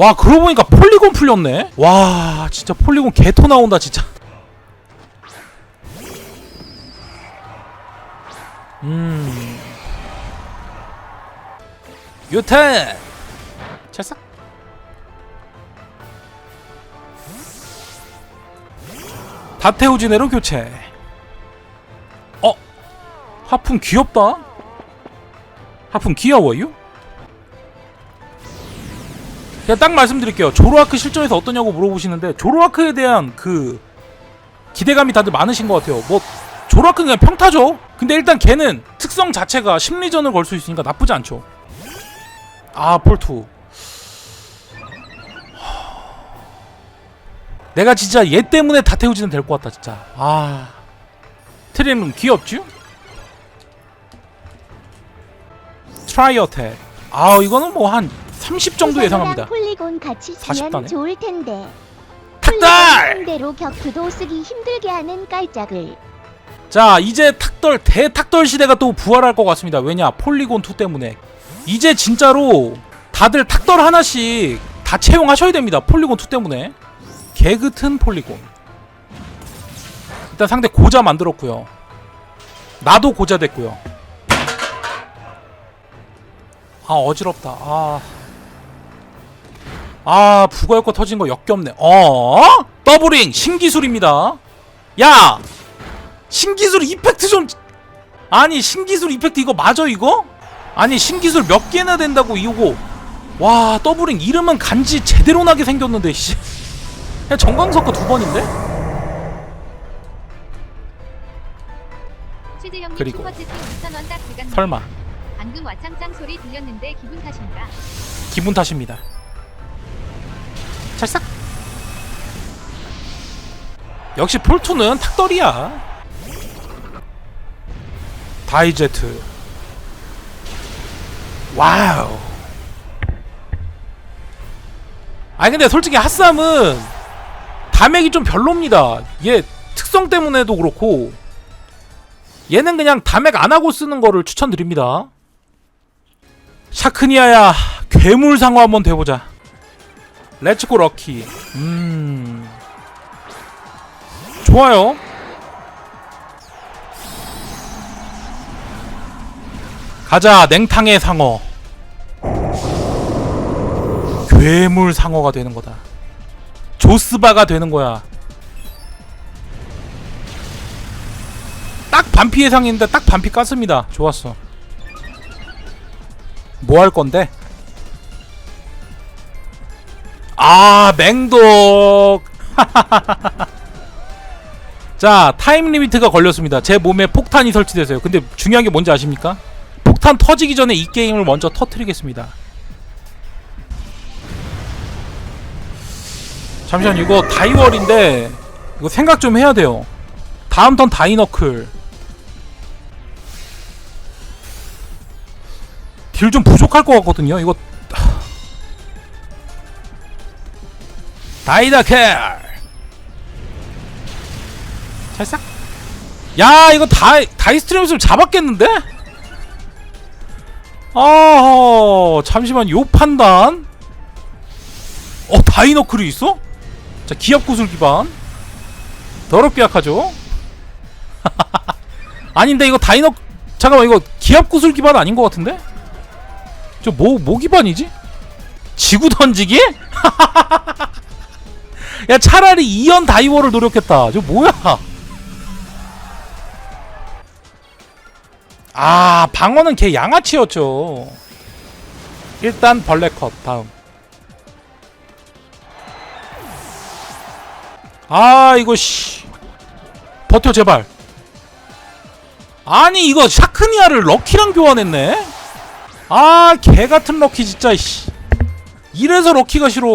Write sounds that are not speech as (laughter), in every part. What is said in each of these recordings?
와 그러고 보니까 폴리곤 풀렸네? 와 진짜 폴리곤 개토 나온다 진짜. 음. 유탄 찰싹? 다테우지네로 교체. 어? 하품 귀엽다? 하품 귀여워요? 제가 딱 말씀드릴게요. 조로아크 실전에서 어떠냐고 물어보시는데 조로아크에 대한 그 기대감이 다들 많으신 것 같아요. 뭐 조로아크는 그냥 평타죠. 근데 일단 걔는 특성 자체가 심리전을 걸 수 있으니까 나쁘지 않죠. 아 폴투. 내가 진짜 얘 때문에 다 태우지는 될 것 같다 진짜. 아 트림은 귀엽죠? 트라이 어택. 아 이거는 뭐 한 30 정도 예상합니다. 폴리곤 같이 40 쓰면. 좋을 텐데. 탁달! 상대로 격투도 쓰기 힘들게 하는 깔짝을. 자 이제 탁덜 대탁덜 시대가 또 부활할 것 같습니다 왜냐 폴리곤 2 때문에 이제 진짜로 다들 탁덜 하나씩 다 채용하셔야 됩니다 폴리곤 2 때문에 개그튼 폴리곤 일단 상대 고자 만들었고요 나도 고자 됐고요 아 어지럽다 아 아, 부가효과 터진 거 역겹네. 어? 더블링 신기술입니다. 야, 신기술 이펙트 좀 아니 신기술 이펙트 이거 맞아 이거? 아니 신기술 몇 개나 된다고 이거 와 더블링 이름은 간지 제대로 나게 생겼는데 씨 그냥 정광석 거두 번인데? 그리고 슈퍼채팅 2,000원 딱 들어갔네요. 설마 방금 와창창 소리 들렸는데 기분 탓인가? 기분 탓입니다 찰싹 역시 폴투는 탁덜이야. 다이제트. 와우. 아니 근데 솔직히 핫삼은 담액이 좀 별로입니다. 얘 특성 때문에도 그렇고 얘는 그냥 담액 안 하고 쓰는 거를 추천드립니다. 샤크니아야 괴물 상어 한번 돼보자 렛츠고 럭키. 음. 좋아요. 가자 냉탕의 상어. 괴물 상어가 되는 거다. 조스바가 되는 거야. 딱 반피 예상인데 딱 반피 깠습니다. 좋았어. 뭐 할 건데? 아 맹독. (laughs) 자 타임 리미트가 걸렸습니다. 제 몸에 폭탄이 설치돼서요. 근데 중요한 게 뭔지 아십니까? 폭탄 터지기 전에 이 게임을 먼저 터트리겠습니다. 잠시만 이거 다이월인데 이거 생각 좀 해야 돼요. 다음 턴 다이너클. 딜 좀 부족할 것 같거든요. 이거 다이다켈 살짝 야 이거 다이 다이스트리mus을 잡았겠는데? 아 잠시만 요 판단 어 다이너클이 있어? 자 기압 구슬 기반 더럽게 약하죠? (laughs) 아닌데 이거 다이너 잠깐만 이거 기압 구슬 기반 아닌 것 같은데? 저뭐뭐 기반이지? 지구 던지기? (laughs) 야 차라리 이연 다이워를 노력했다. 저 뭐야? 아 방어는 걔 양아치였죠. 일단 벌레 컷 다음. 아 이거 씨 버텨 제발. 아니 이거 샤크니아를 럭키랑 교환했네. 아 개같은 럭키 진짜 씨. 이래서 럭키가 싫어.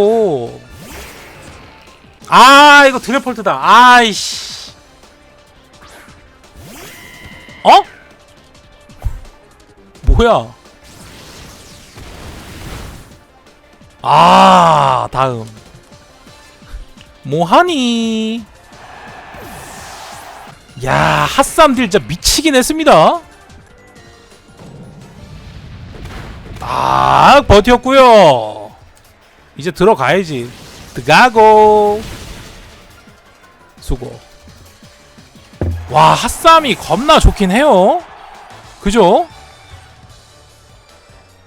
아 이거 드래폴트다. 아이씨. 어? 뭐야? 아 다음. 뭐하니? 야 핫삼들 진짜 미치긴 했습니다. 딱 버텼고요. 이제 들어가야지. 들어가고 수고 와 핫쌈이 겁나 좋긴 해요 그죠?